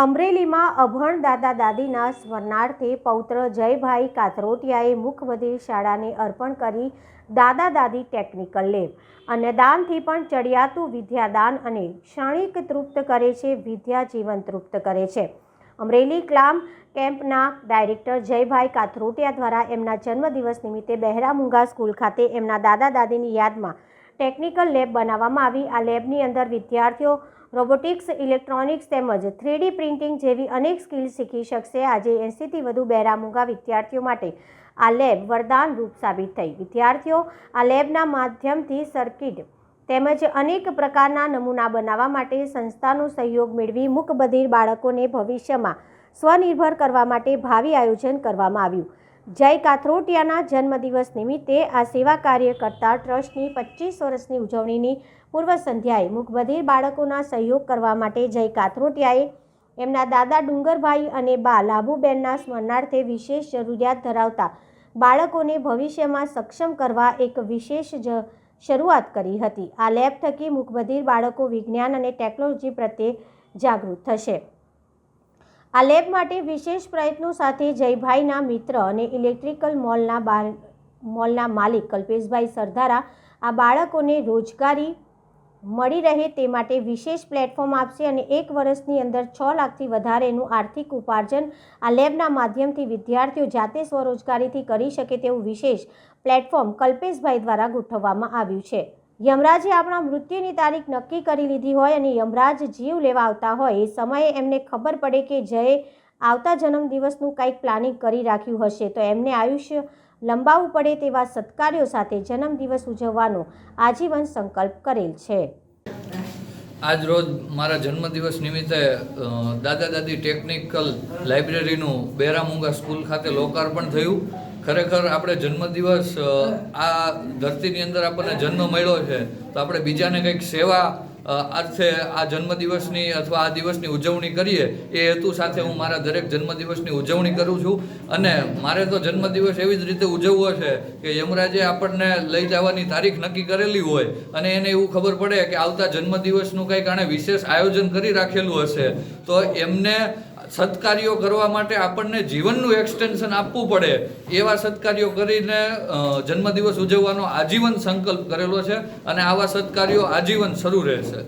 અમરેલીમાં અભણ દાદા દાદીના સ્મરણાર્થે પૌત્ર જયભાઈ કાથરોટિયાએ મુખવધી શાળાને અર્પણ કરી દાદા દાદી ટેકનિકલ લેબ. અને દાનથી પણ ચડિયાતું વિદ્યાદાન અને ક્ષણિક તૃપ્ત કરે છે, વિદ્યા જીવન તૃપ્ત કરે છે. અમરેલી ક્લામ કેમ્પના ડાયરેક્ટર જયભાઈ કાથરોટિયા દ્વારા એમના જન્મદિવસ નિમિત્તે બહેરામુંગા સ્કૂલ ખાતે એમના દાદા દાદીની યાદમાં ટેકનિકલ લેબ બનાવવામાં આવી. આ લેબની અંદર વિદ્યાર્થીઓ રોબોટિક્સ, ઇલેક્ટ્રોનિક્સ તેમજ થ્રીડી પ્રિન્ટિંગ જેવી અનેક સ્કિલ શીખી શકશે. આજે એંસીથી વધુ બહેરામુંગા વિદ્યાર્થીઓ માટે આ લેબ વરદાન રૂપ સાબિત થઈ. વિદ્યાર્થીઓ આ લેબના માધ્યમથી સર્કિટ તેમજ અનેક પ્રકારના નમૂના બનાવવા માટે સંસ્થાનો સહયોગ મેળવી મૂકબધિર બાળકોને ભવિષ્યમાં સ્વનિર્ભર કરવા માટે ભાવિ આયોજન કરવામાં આવ્યું. જય કાથરોટિયાના જન્મદિવસ નિમિત્તે આ સેવા કાર્ય કરતા ટ્રસ્ટની પચીસ વર્ષની ઉજવણીની પૂર્વ સંધ્યાએ મુખબધિર બાળકોના સહયોગ કરવા માટે જય કાથરોટિયાએ એમના દાદા ડુંગરભાઈ અને બા લાભુબેનના સ્મરણાર્થે વિશેષ જરૂરિયાત ધરાવતા બાળકોને ભવિષ્યમાં સક્ષમ કરવા એક વિશેષ જ શરૂઆત કરી હતી. આ લેબ થકી મુખબધિર બાળકો વિજ્ઞાન અને ટેકનોલોજી પ્રત્યે જાગૃત થશે. આ લેબ માટે વિશેષ પ્રયત્નો સાથે જયભાઈના મિત્ર અને ઇલેક્ટ્રિકલ મોલના બાર, મોલના માલિક કલ્પેશભાઈ સરદારા આ બાળકોને રોજગારી મળી રહે તે માટે વિશેષ પ્લેટફોર્મ આપશે અને એક વર્ષની અંદર છ લાખથી વધારેનું આર્થિક ઉપાર્જન આ લેબના માધ્યમથી વિદ્યાર્થીઓ જાતે સ્વરોજગારીથી કરી શકે તેવું વિશેષ પ્લેટફોર્મ કલ્પેશભાઈ દ્વારા ગોઠવવામાં આવ્યું છે. યમરાજે આપણા મૃત્યુની તારીખ નક્કી કરી લીધી હોય અને યમરાજ જીવ લેવા આવતા હોય, એ સમયે એમને ખબર પડે કે જયે આવતા જન્મદિવસનું કંઈક પ્લાનિંગ કરી રાખ્યું હશે. તો એમને આયુષ્ય લંબાવવું પડે તેવા સત્કાર્યો સાથે જન્મદિવસ ઉજવવાનો આજીવન સંકલ્પ કરેલ છે. આજ રોજ મારા જન્મદિવસ નિમિત્તે દાદા દાદી ટેકનિકલ લાઇબ્રેરીનું બેરામુંગા સ્કૂલ ખાતે લોકાર્પણ થયું. ખરેખર આપણે જન્મદિવસ આ ધરતીની અંદર આપણને જન્મ મળ્યો છે તો આપણે બીજાને કંઈક સેવા અર્થે આ જન્મદિવસની અથવા આ દિવસની ઉજવણી કરીએ એ હેતુ સાથે હું મારા દરેક જન્મદિવસની ઉજવણી કરું છું. અને મારે તો જન્મદિવસ એવી જ રીતે ઉજવવો છે કે યમરાજે આપણને લઈ જવાની તારીખ નક્કી કરેલી હોય અને એને એવું ખબર પડે કે આવતા જન્મદિવસનું કંઈક આણે વિશેષ આયોજન કરી રાખેલું હશે. તો એમને સત્કાર્યો કરવા માટે આપણને જીવનનું એક્સટેન્શન આપવું પડે, એવા સત્કાર્યો કરીને જન્મદિવસ ઉજવવાનો આજીવન સંકલ્પ કરેલો છે અને આવા સત્કાર્યો આજીવન શરૂ રહેશે.